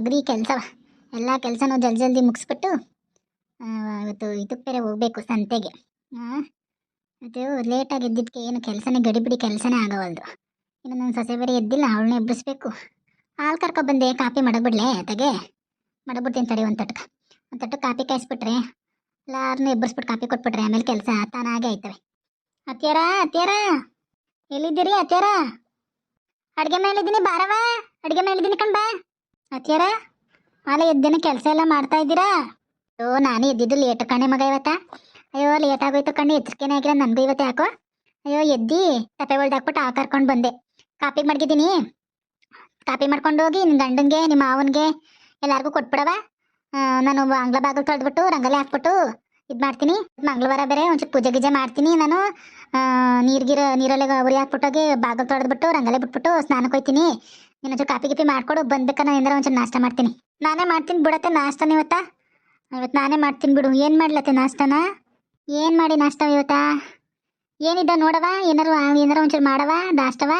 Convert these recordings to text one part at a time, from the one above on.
Agri ಕೆಲಸವ. ಎಲ್ಲ ಕೆಲಸನೂ ಜಲ್ದಿ ಜಲ್ದಿ ಮುಗಿಸ್ಬಿಟ್ಟು ಇವತ್ತು ಇದಕ್ಕೆ ಬೇರೆ ಹೋಗ್ಬೇಕು ಸಂತೆಗೆ. ಇದು ಲೇಟಾಗಿ ಎದ್ದಿದ್ದಕ್ಕೆ ಏನು ಕೆಲಸನೇ ಗಡಿಬಿಡಿ ಕೆಲಸನೇ ಆಗವಲ್ದು. ಇನ್ನು ನನ್ನ ಸೊಸೆ ಬೇರೆ ಎದ್ದಿಲ್ಲ, ಅವಳನ್ನ ಎಬ್ಬಿಸ್ಬೇಕು. ಹಾಲು ಕರ್ಕೊಬಂದೆ ಕಾಪಿ ಮಾಡಬಿಡ್ಲೆ ತೆಗೆ. ಮಾಡಬಿಡ್ತೀನಿ ತಡಿ ಒಂದು ತಟ್ಕ. ಒಂದು ತಟ್ಟು ಕಾಪಿ ಕಾಯಿಸ್ಬಿಟ್ರೆ ಎಲ್ಲಾರನ್ನೂ ಎಬ್ಬರಿಸ್ಬಿಟ್ಟು ಕಾಪಿ ಕೊಟ್ಬಿಟ್ರೆ, ಆಮೇಲೆ ಕೆಲಸ ತಾನಾಗೆ ಆಯ್ತವೆ. ಅತ್ಯಾರ ಅತ್ಯಾರ! ಎಲ್ಲಿದ್ದೀರಿ ಅತ್ಯಾರ? ಅಡುಗೆ ಮೇಲಿದ್ದೀನಿ ಬಾರವ ಅಡುಗೆ ಮೇಲಿದ್ದೀನಿ ಕಣ್ ಬಾ. ಅತ್ಯಾರ ಅಲ್ಲ ಎದ್ದೇನ ಕೆಲಸ ಎಲ್ಲ ಮಾಡ್ತಾ ಇದ್ದೀರಾ? ಅಯ್ಯೋ, ನಾನು ಎದ್ದಿದ್ದು ಲೇಟ್ ಕಣೆ ಮಗ ಇವತ್ತ. ಅಯ್ಯೋ, ಲೇಟ್ ಆಗೋಯ್ತು ಕಣ್ಣು ಎಚ್ಚರಿಕೆನೇ ಆಗಿಲ್ಲ ನನಗೂ ಇವತ್ತು ಯಾಕೋ. ಅಯ್ಯೋ, ಎದ್ದಿ ತಪ್ಪೆ ಒಳ್ದಾಕ್ಬಿಟ್ಟು ಆ ಕರ್ಕೊಂಡು ಬಂದೆ. ಕಾಪಿ ಮಡಗಿದ್ದೀನಿ. ಕಾಪಿ ಮಾಡ್ಕೊಂಡು ಹೋಗಿ ನಿನ್ನ ಗಂಡನಿಗೆ, ನಿಮ್ಮ ಮಾವನಿಗೆ ಎಲ್ಲರಿಗೂ ಕೊಟ್ಬಿಡವ ನಾನು ಆಂಗ್ಲ ಬಾಗಿಲು ತೊಳೆದ್ಬಿಟ್ಟು ರಂಗೋಲಿ ಹಾಕ್ಬಿಟ್ಟು ಇದು ಮಾಡ್ತೀನಿ. ಮಂಗಳವಾರ ಬೇರೆ ಒಂಚೂರು ಪೂಜೆ ಗೀಜೆ ಮಾಡ್ತೀನಿ ನಾನು. ನೀರ್ಗಿರ ನೀರಲ್ಲಿ ಉರಿ ಹಾಕ್ಬಿಟ್ಟೋಗಿ ಬಾಗಿಲು ತೊಳೆದ್ಬಿಟ್ಟು ರಂಗೋಲಿ ಬಿಟ್ಬಿಟ್ಟು ಸ್ನಾನಕ್ಕೆ ಹೋಯ್ತೀನಿ. ನೀನು ಒಂಚೂರು ಕಾಪಿ ಗಿಫಿ ಮಾಡ್ಕೊಡು ಬಂದಕ್ಕ ನಾನು ಏನಾರ ಒಂಚೂರು ನಾಷ್ಟ ಮಾಡ್ತೀನಿ. ನಾನೇ ಮಾಡ್ತೀನಿ ಬಿಡತ್ತೆ ನಾಷ್ಟನ ಇವತ್ತ? ಇವತ್ತು ನಾನೇ ಮಾಡ್ತೀನಿ ಬಿಡು. ಏನು ಮಾಡ್ಲತ್ತೆ ನಾಷ್ಟನ? ಏನು ಮಾಡಿ ನಾಷ್ಟ ಇವತ್ತ? ಏನಿದ್ದ ನೋಡವ ಏನಾರು ಏನಾರ ಒಂಚೂರು ಮಾಡವ ನಾಷ್ಟವ?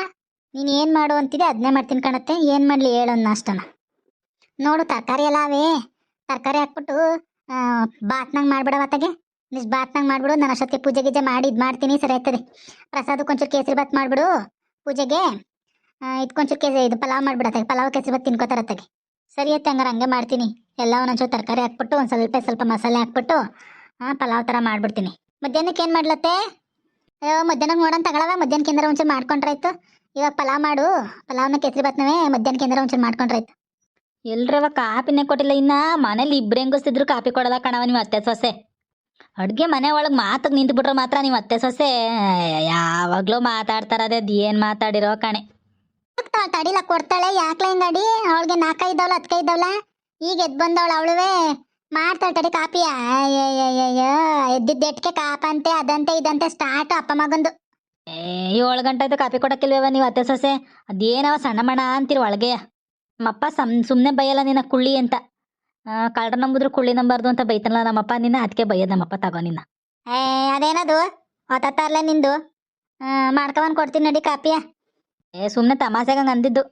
ನೀನು ಏನು ಮಾಡು ಅಂತಿದೆ ಅದನ್ನೇ ಮಾಡ್ತೀನಿ ಕಾಣತ್ತೆ. ಏನು ಮಾಡಲಿ ಹೇಳು ನಾಷ್ಟನ. ನೋಡು, ತರಕಾರಿ ಎಲ್ಲ ಅವೇ. ತರಕಾರಿ ಹಾಕ್ಬಿಟ್ಟು ಬಾತ್ನಂಗೆ ಮಾಡ್ಬಿಡವತ್ತಾಗೆ ಇಷ್ಟು ಬಾತ್ನಾಗ ಮಾಡ್ಬಿಡು, ನಾನು ಅಷ್ಟೊತ್ತಿಗೆ ಪೂಜೆ ಗೀಜೆ ಮಾಡಿ ಇದು ಮಾಡ್ತೀನಿ ಸರಿ ಆಯ್ತದೆ. ಪ್ರಸಾದಕ್ಕೆ ಒಂಚೂರು ಕೇಸರಿ ಬಾತ್ ಮಾಡಿಬಿಡು ಪೂಜೆಗೆ. ಇದಕ್ಕೊಂಚೂರು ಕೇಸರಿ ಇದು ಪಲಾವ್ ಮಾಡ್ಬಿಡತ್ತಾಗೆ ಪಲಾವ್ ಕೇಸರಿ ತಿನ್ಕೋತಾರತ್ತಾಗೆ ಸರಿ ಅತ್ತೆ, ಹಂಗಾರೆ ಹಂಗೆ ಮಾಡ್ತೀನಿ. ಎಲ್ಲ ಒಂದೊಂಚೂರು ತರಕಾರಿ ಹಾಕ್ಬಿಟ್ಟು, ಒಂದು ಸ್ವಲ್ಪ ಸ್ವಲ್ಪ ಮಸಾಲೆ ಹಾಕ್ಬಿಟ್ಟು ಹಾಂ ಪಲಾವ್ ಥರ ಮಾಡ್ಬಿಡ್ತೀನಿ. ಮಧ್ಯಾಹ್ನಕ್ಕೆ ಏನು ಮಾಡ್ಲತ್ತೆ? ಅಯ್ಯೋ ಮಧ್ಯಾಹ್ನಕ್ಕೆ ನೋಡೋಣ ತಗೊಳವ. ಕೇಂದ್ರ ಒಂಚೂರು ಮಾಡ್ಕೊಂಡ್ರಾಯ್ತು. ಇವಾಗ ಪಲಾವ್ ಮಾಡು. ಪಲಾವ್ನ ಕೆಸರಿ ಬತ್ನವೇ. ಕೇಂದ್ರ ಒಂಚೂರು ಮಾಡ್ಕೊಂಡ್ರಾಯ್ತು. ಎಲ್ರವ ಕಾಪಿನೇ ಕೊಟ್ಟಿಲ್ಲ ಇನ್ನ. ಮನೇಲಿ ಇಬ್ರು ಹೆಂಗಸ್ತಿದ್ರು ಕಾಪಿ ಕೊಡಲ್ಲ ಕಣವ ನೀವು ಅತ್ತೆ ಸೊಸೆ. ಅಡುಗೆ ಮನೆ ಒಳಗೆ ಮಾತಕ್ಕೆ ನಿಂತು ಬಿಟ್ರೆ ಮಾತ್ರ ನೀವು ಅತ್ತೆ ಸೊಸೆ. ಯಾವಾಗಲೂ ಮಾತಾಡ್ತಾರದೇ ಅದು ಏನು ಮಾತಾಡಿರೋ ಕಣೆ. ತಡಿಲ ಕೊಡ್ತಾಳೆ ಯಾಕ್ಲ ಹಿಂಗಡಿ? ಅವಳಿಗೆ ನಾಲ್ಕೈದವಳ ಹತ್ಕೈದವಳ ಈಗ ಎದ್ ಬಂದವಳು ಅವಳುವೆ. ಮಾಡ್ತಾಳೆ ತಡಿ ಕಾಪಿಯ ಎದ್ದಿದ್ದೆಟ್ಕೆ ಕಾಪಂತೆ ಅದಂತೆ ಇದಂತೆ ಸ್ಟಾರ್ಟ್ ಅಪ್ಪ ಮಗಂದು. ಏಳು ಗಂಟೆ ಆಯ್ತು ಕಾಪಿ ಕೊಡಕ್ಕಿಲ್ವೇವ ನೀವು ಅತ್ತೆ ಸೊಸೆ? ಅದೇನವ ಸಣ್ಣ ಮಣ ಅಂತೀರಿ ಒಳಗೆ? ನಮ್ಮಪ್ಪ ಸಮ್ ಸುಮ್ಮನೆ ಬೈಯಲ್ಲ ನಿನ್ನ ಕುಳ್ಳಿ ಅಂತ. ಕಳ್ರ ನಂಬಿದ್ರು ಕುಳ್ಳಿ ನಂಬಾರ್ದು ಅಂತ ಬೈತಲ್ಲ ನಮ್ಮಪ್ಪ ನಿನ್ನ ಅದಕ್ಕೆ ಬೈಯೋದು ನಮ್ಮಪ್ಪ ತಗೋ ನಿನ್ನ. ಏ ಅದೇನದು? ಒತ್ತಾರ್ಲೆ ನಿಂದು? ಮಾಡ್ಕೊಂಬಂದು ಕೊಡ್ತೀನಿ ನಡಿ ಕಾಪಿಯ ಏ ಸುಮ್ಮನೆ ತಮಾಸೆಗೆ ಹಂಗೆ ಅಂದಿದ್ದು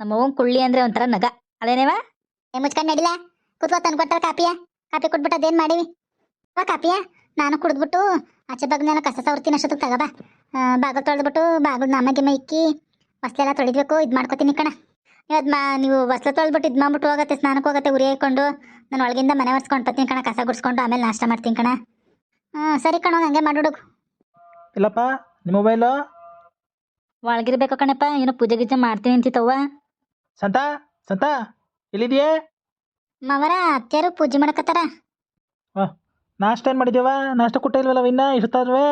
ನಮ್ಮವ್ವನ್ ಕುಳ್ಳಿ ಅಂದ್ರೆ ಒಂಥರ ನಗ. ಅದೇನೇವ ಏ ಮುಚ್ಕೊಂಡು ನಡಿಲ? ಕೂತ್ಕೊ ತಂದು ಕೊಟ್ಟಾರ ಕಾಪಿಯ. ಕಾಪಿ ಕೊಟ್ಬಿಟ್ಟು ಅದೇನು ಮಾಡಿವಿ? ಬಾ ಕಾಪಿಯ. ನಾನು ಕುಡಿದ್ಬಿಟ್ಟು ಆಚೆ ಬಾಗ್ನೆಲ್ಲ ಕಸ ಸವರ್ತೀನಿ ಅಷ್ಟೊತ್ತಿಗೆ ತಗೋಬಾ ಬಾಗಿಲು ತೊಳೆದ್ಬಿಟ್ಟು ಬಾಗಿಲು ನಮಗೆ ಇಕ್ಕಿ ಹೊಸ್ಲೆಲ್ಲ ತೊಳಿಬೇಕು ಇದು ಮಾಡ್ಕೊತೀನಿ ಕಣ. ಇವತ್ತು ಮಾ ನೀವು ಹೊಸ್ಲು ತೊಳೆದ್ಬಿಟ್ಟು ಇದು ಮಾಡ್ಬಿಟ್ಟು ಹೋಗತ್ತೆ ಸ್ನಾನಕ್ಕೆ ಹೋಗತ್ತೆ ಉರಿ ಹಾಕೊಂಡು ನಾನು ಒಳಗಿಂದ ಮನೆ ಒರೆಸ್ಕೊಂಡು ಬರ್ತೀನಿ ಕಣ ಕಸ ಗುಡ್ಸ್ಕೊಂಡು ಆಮೇಲೆ ನಾಷ್ಟ ಮಾಡ್ತೀನಿ ಕಣ. ಹ್ಞೂ ಸರಿ ಕಣ ಹಂಗೆ ಮಾಡಿಬಿಡು ಇಲ್ಲಪ್ಪ ನಿಮ್ಮ ಮೊಬೈಲು ಒಳಗಿರ್ಬೇಕು ಕಣಪ್ಪ ಏನೋ ಪೂಜೆ ಗೀಜೆ ಮಾಡ್ತೀನಿ ಅಂತಿತ್ತವ್ವ. ಸಂತ ಸಂತ ಎಲ್ಲಿದೆಯೇ? ಮವರ ಅತ್ತೆಯರು ಪೂಜೆ ಮಾಡಕತ್ತಾರ. ನಾಷ್ಟ ಏನು ಮಾಡಿದ್ಯವ ನಾಷ್ಟ ಕೊಟ್ಟ ಇಲ್ವಲ್ಲ ಇನ್ನ ಇಷ್ಟಾದ್ವೆ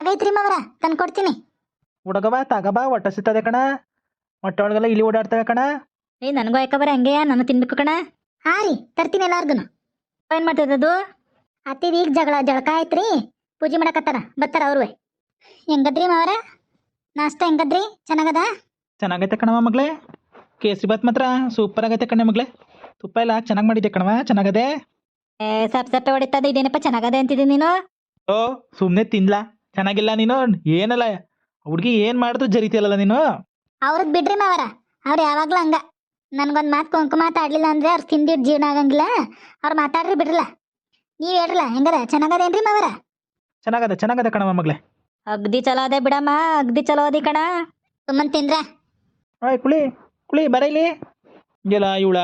ಆಗೈತ್ರಿ ಮವರ ತಂದು ಕೊಡ್ತೀನಿ. ಹುಡುಗವ ತಗಬ ಹೊಟ್ಟೆ ಸಿಗ್ತದೆ ಕಣ. ಹೊಟ್ಟೆ ಒಳಗೆಲ್ಲ ಇಲ್ಲಿ ಓಡಾಡ್ತವೆ ಕಣ. ಏ ನನಗೂ ಯಾಕಬರ ಹಂಗೆ ನಾನು ತಿನ್ಬೇಕು ಕಣ. ಹಾ ರೀ ತರ್ತೀನಿ ಎಲ್ಲಾರ್ಗು ಏನು ಅದು? ಅತ್ತಿದ ಈಗ ಜಗಳ ಜಳಕ ಆಯ್ತ್ರಿ. ಪೂಜೆ ಮಾಡಕತ್ತಾರ ಬರ್ತಾರ ಅವ್ರು ಹೆಂಗದ್ರಿ ಮಾವರ? ನಾಷ್ಟ ಹೆಂಗದ್ರಿ? ಚೆನ್ನಾಗದ? ಚೆನ್ನಾಗೈತೆ ಕಣವ ಮಗಳೇ. ಕೇಸರಿ ಬಾತ್ ಮಾತ್ರ ಸೂಪರ್ ಆಗೈತೆ ಕಣ ಮಗಳೇ. ತುಪ್ಪ ಎಲ್ಲ ಚೆನ್ನಾಗಿ ಮಾಡಿದ್ದೆ ಕಣವ ಚೆನ್ನಾಗದೆ? ಏ ಸಪ್ ಸಪ್ಪೆ ಹೊಡಿತದ ಇದೇನಪ್ಪ ಚೆನ್ನಾಗದೆ ಅಂತಿದ್ದೀನಿ ನೀನು? ಓ ಸುಮ್ಮನೆ ತಿನ್ಲಾ. ಚೆನ್ನಾಗಿಲ್ಲ ನೀನು? ಏನಲ್ಲ ಹುಡುಗಿ ಏನು ಮಾಡಿದ್ರು ಜರಿತಿಯಲ್ಲ ನೀನು? ಅವ್ರದ್ ಬಿಡ್ರಿ ಮಾವರ ಅವ್ರು ಯಾವಾಗ್ಲೂ ಹಂಗ. ನನ್ಗೊಂದ್ ಮಾತು ಕೊಂಕು ಮಾತಾಡ್ಲಿಲ್ಲ ಅಂದ್ರೆ ಅವ್ರು ತಿಂದಿಟ್ಟು ಜೀವನ ಆಗಂಗಿಲ್ಲ. ಅವ್ರು ಮಾತಾಡ್ರಿ ಬಿಡ್ರಲ್ಲ. ನೀವ್ ಹೇಳ್ರಲ್ಲ ಹೆಂಗದ? ಚೆನ್ನಾಗದೇನ್ರಿ ಮಾವರ? ಚೆನ್ನಾಗದ ಚೆನ್ನಾಗದ ಕಣವ ಮಗಳೇ. ಅಗ್ದಿ ಚಲೋ ಅದೇ ಬಿಡಮ್ಮ ಅಗ್ದಿ ಚಲೋ ಅದಿ ಕಣ. ಸುಮ್ಮನ್ ತಿಂದ್ರ? ಓಯ್ ಕುಳಿ ಕುಳಿ ಬರೈಲಿ ಇಲ್ಲಿ. ಇವಳ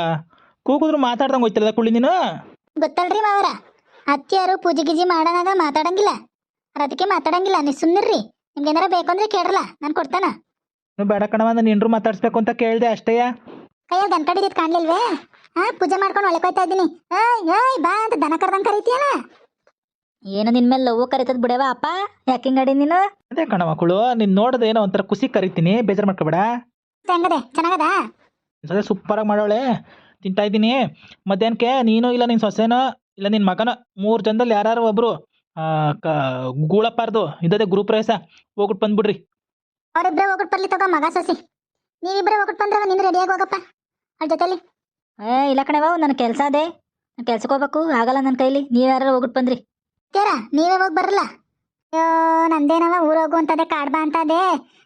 ಕೂಗಿದ್ರು ಮಾತಾಡ್ದಂಗೆ ಹೋಯ್ತಿಲ್ಲ ಕುಳಿ ನೀನು? ಗೊತ್ತಲ್ರಿ ಮಾವರ ಅತ್ತಿಯಾರು ಪೂಜೆ ಗೀಜೆ ಮಾಡೋಣಾಗ ಮಾತಾಡಂಗಿಲ್ಲ. ಅವ್ರ್ ಅದಕ್ಕೆ ಮಾತಾಡಂಗಿಲ್ಲ ನೀ ಸುಮ್ಮನಿರ್ರಿ ನಿಮ್ಗೆ ಏನಾರ ಬೇಕು ಅಂದ್ರೆ ಕೇಳ್ರಲ್ಲ ನಾನು ಕೊಡ್ತಾನ. ನೀವು ಬೇಡ ಕಣವ ನಾನು ಇಂಡ್ರು ಮಾತಾಡ್ಸ್ಬೇಕು ಅಂತ ಕೇಳಿದೆ ಅಷ್ಟೇ. ಕೈಯಲ್ಲಿ ದನ ಕಡಿದಿದ್ದು ಕಾಣ್ಲಿಲ್ವೇ? ಹಾ ಪೂಜೆ ಮಾಡ್ಕೊಂಡು ಒಳಕೊಯ್ತಾ ಇದ್ದೀನಿ. ಏಯ್ ಏಯ್ ಬಾ ಅಂತ ದನ ಕರ್ದಂಗ ಕರೀತೀಯಲ್ಲ? ಏನು ನಿನ್ ಮೇಲೆ ಲವ್ ಕರಿತದ ಬಿಡವ ಅಪ್ಪ? ಯಾಕೆ ಹಿಂಗಡಿ ನೀನು? ಅದೇ ಕಣ ಮಕ್ಕಳು ನೀನು ನೋಡದೆ ಏನೋ ಒಂಥರ ಖುಷಿ ಕರಿತೀನಿ ಬೇಜಾರು ಮಾಡ್ಕೋಬೇಡ. ಹೆಂಗದೆ ಚೆನ್ನಾಗದ? ಸೊಸೆ ಆಗಿ ಮಾಡೋಳೆ. ತಿಂತಾ ಇದ್ದೀನಿ. ಮಧ್ಯಾಹ್ನಕ್ಕೆ ನೀನು ಇಲ್ಲ ನಿನ್ ಸೊಸೆನೋ ಇಲ್ಲ ನಿನ್ ಮಗನೋ ಮೂರು ಜನದಲ್ಲಿ ಯಾರು ಒಬ್ರು ಕ ಗೂಳಪ್ಪಾರ್ದು ಇದ್ದದೆ ಗ್ರೂಪ್ ಪ್ರವೇಶ ಹೋಗ್ಬಿಟ್ಟು ಬಂದ್ಬಿಡ್ರಿ. ಅವರಿಬ್ರೆ ಹೋಗ್ಬಿಟ್ಟು ಬರ್ಲಿ ತಗೋ ಮಗ ಸೊಸಿ. ನೀವಿಬ್ರೆ ಹೋಗ್ಬಿಟ್ಟು ಬಂದ್ರೆ ನೀನು ರೆಡಿಯಾಗಿ ಹೋಗಪ್ಪ. ಅವ್ರ ಜೊತೆಲಿ. ಏ ಇಲ್ಲ ಕಣವ ನನ್ನ ಕೆಲಸ ಅದೇ. ನಾನು ಕೆಲ್ಸಕ್ಕೆ ಹೋಗ್ಬೇಕು ಆಗಲ್ಲ ನನ್ನ ಕೈಲಿ. ನೀವು ಯಾರು ಹೋಗ್ಬಿಟ್ಟು ಬಂದ್ರಿ. ತೇರ ನೀವೇ ಹೋಗಿ ಬರಲ್ಲ ಅಯ್ಯೋ ನಂದೇನವ ಊರೋಗು ಹೋಗು ಅಂತದೆ ಕಾಡ್ಬಾ ಅಂತದೆ.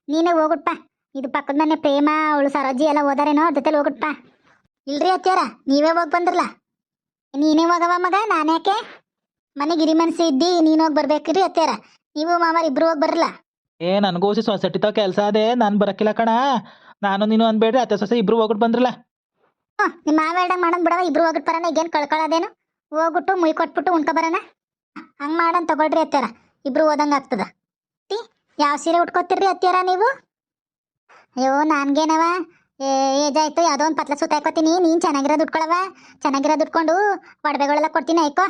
ನೀನೇ ಹೋಗುಟ್ಪ ಇದು ಪಕ್ಕದ ಮನೆ ಪ್ರೇಮ ಅವಳು ಸರೋಜಿ ಎಲ್ಲ ಹೋದಾರೇನೋ ಅವ್ರ ಜೊತೆಲಿ ಹೋಗುಟ್ಪ ಇಲ್ರಿ ಅತ್ಯಾರ ನೀವೇ ಹೋಗಿ ಬಂದ್ರಲ್ಲ ನೀನೇ ಹೋಗವ ಮಗ ನಾನ್ಯಾಕೆ ಮನೆ ಗಿರಿ ಮನಸ್ಸು ಇದ್ದಿ ನೀನು ಹೋಗಿ ಬರ್ಬೇಕ್ರಿ ಅತ್ಯಾರ ನೀವು ಮಾಮಾರ್ ಇಬ್ರು ಹೋಗಿ ಬರಲ್ಲ ಏ ನನಗೂ ಸೊಸೈಟಿ ತಾವ ಕೆಲಸ ಅದೇ ನಾನು ಬರಕ್ಕಿಲ್ಲ ಕಣ. ನಾನು ನೀನು ಅನ್ಬೇಡ್ರಿ ಅತ್ತೆ ಸೊಸೆ ಇಬ್ರು ಹೋಗ್ಬಿಟ್ಟು ಬಂದ್ರಲ್ಲ ಹ್ಞೂ ನಿಮ್ಮ ಮಾವ ಹೇಳ್ದಂಗೆ ಮಾಡೋಣ ಬಿಡವ ಇಬ್ರು ಹೋಗ್ಬಿಟ್ಟು ಬರೋಣ ಈಗೇನು ಕಳ್ಕೊಳ್ಳೋದೇನು ಹೋಗ್ಬಿಟ್ಟು ಮುಯ್ ಕೊಟ್ಬಿಟ್ಟು ಉಣ್ಕೊ ಬರೋಣ ಹಂಗೆ ಮಾಡನ್ ತಗೊಳ್ರಿ ಅತ್ಯಾರ ಇಬ್ರು ಓದಂಗೆ ಆಗ್ತದ. ಟಿ, ಯಾವ ಸೀರೆ ಉಟ್ಕೋತೀರ್ರಿ ಅತ್ಯಾರ ನೀವು? ಅಯ್ಯೋ, ನಾನ್ಗೇನವ? ಆಯ್ತು ಯಾವುದೋ ಒಂದ್ ಪತ್ಲ ಸುತ್ತ ಹಾಕೋತೀನಿ. ನೀನ್ ಚೆನ್ನಾಗಿರೋದು ಉಟ್ಕೊಳವ ಚೆನ್ನಾಗಿರೋದು ಉಟ್ಕೊಂಡು ಒಡವೆಗಳೆಲ್ಲ ಕೊಡ್ತೀನಿ ಆಯ್ಕೋ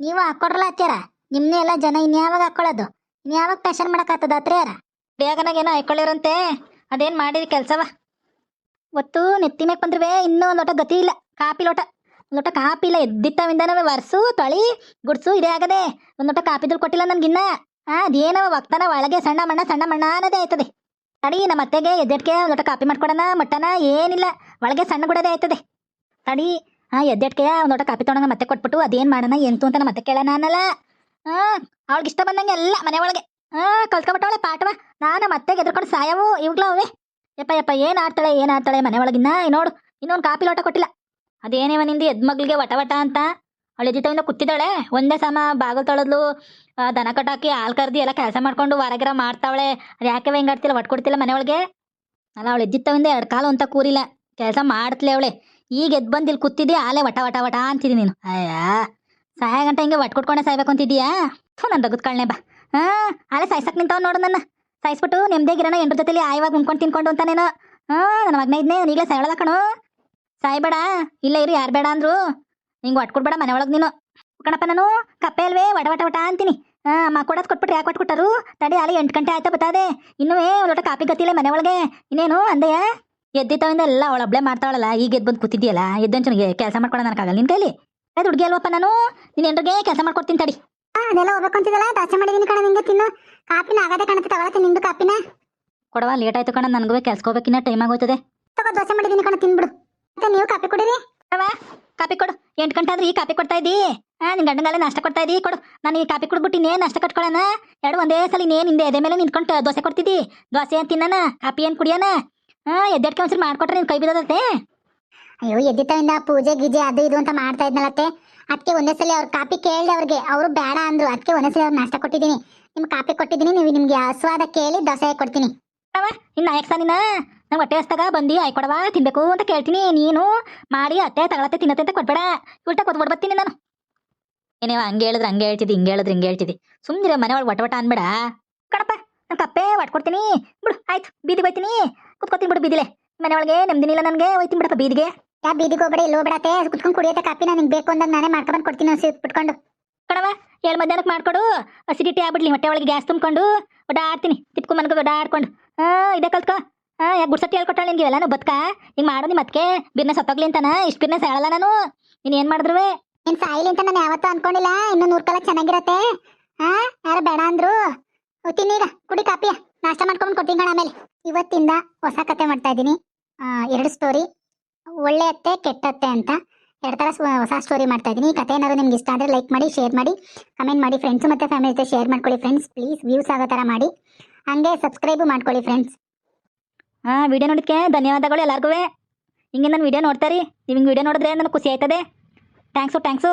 ನೀವು ಹಾಕೊಡ್ರಲ್ಲ ಅತ್ಯಾರ ನಿಮ್ಮನ್ನೇ ಎಲ್ಲ ಜನ ಇನ್ಯಾವಾಗ ಹಾಕೊಳ್ಳೋದು ಇನ್ಯಾವಾಗ ಫ್ಯಾಷನ್ ಮಾಡೋಕ್ಕಾಗ್ತದ ಅತ್ರ್ಯಾರ ಬೇಗನಾಗೇನೋ ಹಾಕೊಳ್ಳಿರಂತೆ ಅದೇನ್ ಮಾಡಿರಿ ಕೆಲಸವ? ಒತ್ತು ನೆತ್ತಿ ಮೇಕ್ ಬಂದ್ರುವೆ ಇನ್ನೂ ಒಂದು ಲೋಟ ಗತಿ ಇಲ್ಲ. ಕಾಪಿ ಲೋಟ. ಒಂದ್ ಲೋಟ ಕಾಪಿ ಇಲ್ಲ ಎದ್ದಿತ್ತವಿಂದನವೇ ವರ್ಸು, ತೊಳಿ, ಗುಡ್ಸು, ಇದೇ ಆಗದೆ. ಒಂದು ಲೋಟ ಕಾಪಿದ್ರು ಕೊಟ್ಟಿಲ್ಲ ನನ್ಗಿನ್ನ. ಆ, ಅದೇನವ ಒಕ್ತಾನ ಒಳಗೆ ಸಣ್ಣ ಮಣ್ಣ ಸಣ್ಣ ಮಣ್ಣ ಅನ್ನೋದೇ ಆಯ್ತದೆ. ತಡಿ, ನಮ್ಮ ಅತ್ತೆಗೆ ಎದ್ದೆಟ್ಗೆ ಒಂದು ಲೋಟ ಕಾಪಿ ಮಾಡ್ಕೊಡೋಣ, ಮಟ್ಟನ ಏನಿಲ್ಲ. ಒಳಗೆ ಸಣ್ಣ ಗುಡದೇ ಆಯ್ತದೆ. ತಡಿ ಹಾ ಎದ್ದೆಟ್ಗೆ ಒಂದು ಲೋಟ ಕಾಪಿ ತೊಗೊಂಡ ಮತ್ತೆ ಕೊಟ್ಬಿಟ್ಟು ಅದೇನು ಮಾಡೋಣ, ಎಂತು ಅಂತ ಮತ್ತೆ ಕೇಳೋಣ ಅನ್ನಲ್ಲ. ಹಾ ಅವಳಿಗೆ ಇಷ್ಟ ಬಂದಂಗೆ ಎಲ್ಲ ಮನೆ ಒಳಗೆ. ಹಾ ಕಲ್ತ್ಕೊಬಿಟ್ಟವಳೆ, ಪಾಠವ. ನಾನು ಮತ್ತೆ ಎದ್ರಕೊಂಡು ಸಾಯವು, ಇವಾಗ್ಲೂ ಅವೇ. ಯಪ್ಪ ಯಪ್ಪ, ಏನು ಆಡ್ತಾಳೆ ಏನು ಆಡ್ತಾಳೆ ಮನೆ ಒಳಗಿನ್ನ ನೋಡು, ಇನ್ನೊಂದು ಕಾಪಿ ಲೋಟ ಕೊಟ್ಟಿಲ್ಲ. ಅದೇನೇವ ನಿಂದು ಎದ್ ಮಗಳಿಗೆ ವಟ ವಟ ಅಂತ? ಅವಳ ಎದ್ದಿತ್ತವಿಂದ ಕೂತಿದ್ದಾಳೆ. ಒಂದೇ ಸಮ ಬಾಗಿಲು ತೊಳೆದ್ಲು. ದನ ಕಟ್ಟಾಕಿ ಹಾಲು ಕರ್ದಿ ಎಲ್ಲ ಕೆಲಸ ಮಾಡ್ಕೊಂಡು ಹೊರಗಿರ ಮಾಡ್ತಾವಳೆ. ಅದು ಯಾಕೆ ಹಿಂಗೆ ಆಡ್ತಿಲ್ಲ ಒಟ್ಟು ಕೊಡ್ತಿಲ್ಲ ಮನೆಯೊಳಗೆ? ಅಲ್ಲ, ಅವಳು ಎದ್ದಿತ್ತವಿಂದ ಎರಡು ಕಾಲು ಅಂತ ಕೂರಿಲ್ಲ. ಕೆಲಸ ಮಾಡ್ತಲೇ ಅವಳೆ. ಈಗ ಎದ್ದು ಬಂದು ಇಲ್ಲಿ ಕೂತಿದ್ದಿ ಆಲೆ ವಟ ವಟ ವಟ ಅಂತಿದ್ದೀನಿ ನೀನು. ಅಯ್ಯ, ಸಾಯ ಗಂಟೆ ಹಿಂಗೆ ಒಟ್ಟು ಕೊಟ್ಕೊಂಡೆ ಸಾಯ್ಬೇಕು ಅಂತಿದ್ದೀಯಾ? ಥೂ ನನ್ನ ತಗದ್ಕೊಳ್ಳೆ ಬಾ. ಹಾಂ ಆಲೆ ಸಾಯ್ಸಕ್ ನಿಂತಾವ್ ನೋಡು ನನ್ನ. ಸಾಯಿಸ್ಬಿಟ್ಟು ನೆಮ್ಮದಿಯಾಗಿರೋಣ ಎಂಟ್ರ ಜೊತೆಲಿ ಆಯವಾಗ ಉಂಕೊಂಡು ತಿನ್ಕೊಂಡು ಅಂತಾನೇನೋ. ಹಾಂ, ನನ್ನ ಮಗನ ಇದ್ನೇ ಈಗಲೇ ಸಾಯಳದ ಕಣೋ. ಸಾಯ್ಬೇಡ ಇಲ್ಲ ಇರು ಯಾರು ಬೇಡ ಅಂದ್ರು. ನಿಂಗೆ ಒಟ್ಕೊಡ್ಬೇಡ ಮನೆ ಒಳಗೆ ನೀನು. ಕಣಪ್ಪ ನಾನು ಕಪ್ಪೆ ಅಲ್ವೇ ವಟ ವಟ ವಟ ಅಂತೀನಿ. ಹಾಂ ಅಮ್ಮ ಕೊಡೋದು ಕೊಟ್ಬಿಟ್ರೆ ಯಾಕೆ ಕೊಟ್ಬಿಟ್ಟರು ತಡಿ ಅಲ್ಲಿ ಎಂಟು ಗಂಟೆ ಆಯ್ತಾ ಬತ್ತಾದೆ. ಇನ್ನೂ ಒಂದು ಲೋಟ ಕಾಪಿ ಗತಿಲ್ಲ ಮನೆ ಒಳಗೆ ಇನ್ನೇನು ಅಂದೆಯ? ಎದ್ದಿತ್ತವಿಂದ ಎಲ್ಲ ಅವಳು ಮಾಡ್ತಾಳಲ್ಲ ಈಗ ಎದ್ದು ಬಂದು ಕೂತಿದ್ಯಲ್ಲ ಚೆನ್ನಾಗಿ ಕೆಲಸ ಮಾಡ್ಕೊಳ್ಳೋ ನನಗಾಗಲ್ಲ ನಿನ್ನ ಕೈಲಿ. ಅದು ಹುಡುಗಿ ಅಲ್ವಪ್ಪ ನಾನು? ನೀನು ಎಂಟ್ರಿಗೆ ಕೆಲಸ ಮಾಡ್ಕೊಡ್ತೀನಿ ತಡಿ. ಅದೆಲ್ಲ ಹೋಗ್ಬೇಕು ಅಂತಿದ್ದಲ್ಲ ದಾಸೆ ಮಾಡಿದೀನಿ ಕಣ ನಿಂಗೆ ತಿನ್ನು. ಕಾಪಿನ ಆಗದೆ ಕಾಣುತ್ತೆ ತಗೊಳತ್ತೆ ನಿಂದು ಕಾಪಿನ. ಕೊಡವಾ ಲೇಟ್ ಆಯ್ತು ಕಣ ನನಗೂ ಕೆಲ್ಸ್ಕೋಬೇಕಿನ್ನ ಟೈಮ್ ಆಗೋಯ್ತದೆ. ತಗೋ ದೋಸೆ ಮಾಡಿದೀನಿ ಕಣ ತಿನ್ಬಿಡು. ಮತ್ತೆ ನೀವು ಕಾಪಿ ಕುಡೀರಿ. ಕಾಪಿ ಕೊಡು. ಎಂಟು ಗಂಟೆ ಆದ್ರೆ ಈ ಕಾಪಿ ಕೊಡ್ತಾ ಇದ್ದಿ. ಹಾ ನಿನ್ ಗಂಡಂಗಲ್ಲ ನಾಷ್ಟ ಕೊಡ್ತಾ ಇದ್ದಿ. ಕೊಡು. ನಾನು ಈ ಕಾಪಿ ಕುಡ್ಬಿಟ್ಟು ಇನ್ನೇನು ನಾಷ್ಟ ಕಟ್ಕೊಳ್ಳೋಣ ಎರಡು ಒಂದೇ ಸಲ ಇನ್ನೇನು ಹಿಂದೆ ಎದೆ ಮೇಲೆ ನಿಂತ್ಕೊಂಡು ದೋಸೆ ಕೊಡ್ತಿದ್ದಿ. ದೋಸೆ ಏನ್ ತಿನ್ನಣ? ಕಾಪಿ ಏನು ಕುಡಿಯೋಣ? ಹಾ ಎದ್ದೆಡ್ ಕೌನ್ಸಿಲ್ ಮಾಡ್ಕೊಟ್ರೆ ನಿನ್ ಕೈ ಬಿದ್ದದತ್ತೆ. ಅಯ್ಯೋ ಎದ್ದಿತ್ತಿಂದ ಪೂಜೆ ಗೀಜೆ ಅದು ಇದು ಅಂತ ಮಾಡ್ತಾ ಇದ್ನಲ್ಲತ್ತೆ ಅದಕ್ಕೆ ಒಂದೇ ಸಲ ಅವ್ರ ಕಾಪಿ ಕೇಳಿದೆ ಅವ್ರಿಗೆ. ಅವರು ಬೇಡ ಅಂದ್ರು. ಅದಕ್ಕೆ ಒಂದೇ ಸಲ ಅವ್ರು ನಾಷ್ಟ ಕೊಟ್ಟಿದ್ದೀನಿ. ನಿಮ್ಗೆ ಕಾಪಿ ಕೊಟ್ಟಿದ್ದೀನಿ ನೀವು ನಿಮ್ಗೆ ಆಸ್ವಾದ ಕೇಳಿ ದೋಸೆ ಕೊಡ್ತೀನಿ. ಇನ್ನು ನಾಯಕ್ ಸಾನಿನ? ನಂಗೆ ಹೊಟ್ಟೆ ಹಸ್ತಾಗ ಬಂದು ಆಯ್ಕೊಡವ ತಿನ್ಬೇಕು ಅಂತ ಕೇಳ್ತೀನಿ. ನೀನು ಮಾಡಿ ಅತ್ತೆ ತಗೊಳತ್ತೆ ತಿನ್ನತ್ತೆ ಅಂತ ಕೊಡ್ಬೇಡ ಉಲ್ಟಾ ಕೊತ್ಬಿಡ್ ಬರ್ತೀನಿ ನಾನು. ಏನೇವ ಹಂಗೆ ಹೇಳಿದ್ರೆ ಹಂಗೆ ಹೇಳ್ತಿದ್ದಿ ಹಿಂಗೆ ಹೇಳಿದ್ರೆ ಹಿಂಗೆ ಹೇಳ್ತಿದ್ದಿ. ಸುಮ್ಮನೆ ಮನೆ ಒಳಗೆ ಒಟ್ಟ ವಟ ಅನ್ಬೇಡ. ಕಣಪ್ಪ ನಾನು ಕಪ್ಪೆ ಕೊಡ್ತೀನಿ. ಬಿಡು ಆಯ್ತು ಬೀದಿಗೆ ಹೋಯ್ತೀನಿ. ಕುತ್ಕೋತೀನಿ ಬಿಡು ಬೀದಿಲೆ. ಮನೆ ಒಳಗೆ ನೆಮ್ಮದಿನಿಲ್ಲ ನನಗೆ ಹೋಯ್ತೀನಿ ಬಿಡಪ್ಪ ಬೀದಿಗೆ. ಯಾ ಬೀದಿಗೆ ಹೋಗ್ಬೇಡ ಇಲ್ಲಿ ಹೋಗ್ಬೇಡತ್ತೆ ಕುತ್ಕೊಂಡು ಕುಡಿಯತ್ತೆ ಕಾಪಿನ ನಿಂಗೆ ಬೇಕು ಅಂದಾಗ ನಾನೇ ಮಾಡ್ಕೊಂಡು ಕೊಡ್ತೀನಿ ಹಸಿ ಬಿಟ್ಕೊಂಡು ಕಣವ ಏಳು ಮಧ್ಯಾಹ್ನಕ್ಕೆ ಮಾಡ್ಕೊಡು. ಅಸಿಡಿಟಿ ಆಗ್ಬಿಡ್ಲಿ ಹೊಟ್ಟೆ ಒಳಗೆ ಗ್ಯಾಸ್ ತುಂಬ್ಕೊಂಡು. ಓಡಾಡ್ತೀನಿ ತಿಪ್ಕೊ ಮನ್ಕೊ ಓಡಾಡ್ಕೊಂಡು ಹಾಂ ಇದೇ ಕಲ್ತ್ಕೊ. ಹಾ, ಯಾಕೆ ಗುಡ್ಸತ್ತಿ ಹೇಳ್ಕೊಟ್ಟಾಳೆ ನಿನ್ಗೆ? ಇವೆಲ್ಲ ಬದುಕ? ಹಿಂಗೆ ಮಾಡೋ ನಿಮ್ಮ ಅದಕ್ಕೆ ಬಿರ್ನ ಸತ್ತೋಗ್ಲಿ ಅಂತಾನ? ಇಷ್ಟು ಬಿರ್ನ ಹೇಳಲ್ಲ ನಾನು? ನೀನು ಏನು ಮಾಡಿದ್ರುವೆ? ನೀನ್ ಸಾಯಿಲಿ ಅಂತ ನಾನು ಯಾವತ್ತೂ ಅನ್ಕೊಂಡಿಲ್ಲ. ಇನ್ನು ನೂರು ಕಾಲ ಚೆನ್ನಾಗಿರತ್ತೆ. ಹಾ, ಯಾರು ಬೇಡ ಅಂದ್ರು? ತಿನ್ನೀಗ ಕುಡಿ ಕಾಪಿಯ ನಾಷ್ಟ ಮಾಡ್ಕೊಂಡು ಕೊಡ್ತೀನಿ ಕಣ ಆಮೇಲೆ. ಇವತ್ತಿಂದ ಹೊಸ ಕತೆ ಮಾಡ್ತಾ ಇದ್ದೀನಿ. ಎರಡು ಸ್ಟೋರಿ ಒಳ್ಳೆ ಅತ್ತೆ, ಕೆಟ್ಟ ಅತ್ತೆ ಅಂತ. ಎರಡು ಥರ ಹೊಸ ಸ್ಟೋರಿ ಮಾಡ್ತಾ ಇದ್ದೀನಿ. ಕತೆ ಏನಾದ್ರು ನಿಮ್ಗೆ ಇಷ್ಟ ಆದರೆ ಲೈಕ್ ಮಾಡಿ ಶೇರ್ ಮಾಡಿ ಕಮೆಂಟ್ ಮಾಡಿ. ಫ್ರೆಂಡ್ಸ್ ಮತ್ತು ಫ್ಯಾಮಿಲಿ ಜೊತೆ ಶೇರ್ ಮಾಡ್ಕೊಳ್ಳಿ ಫ್ರೆಂಡ್ಸ್ ಪ್ಲೀಸ್ ವ್ಯೂಸ್ ಆಗೋ ಥರ ಮಾಡಿ. ಹಾಗೆ ಸಬ್ಸ್ಕ್ರೈಬು ಮಾಡ್ಕೊಳ್ಳಿ ಫ್ರೆಂಡ್ಸ್ ಹಾಂ ವಿಡಿಯೋ ನೋಡಿದ್ಕೆ? ಧನ್ಯವಾದಗಳು ಎಲ್ಲರಿಗೂ ಹಿಂಗೆ ನನ್ನ ವಿಡಿಯೋ ನೋಡ್ತಾರಿ ನೀವು ಹಿಂಗೆ ವಿಡಿಯೋ ನೋಡಿದ್ರೆ ನನಗೆ ಖುಷಿ ಆಯ್ತದೆ. Thanks thanks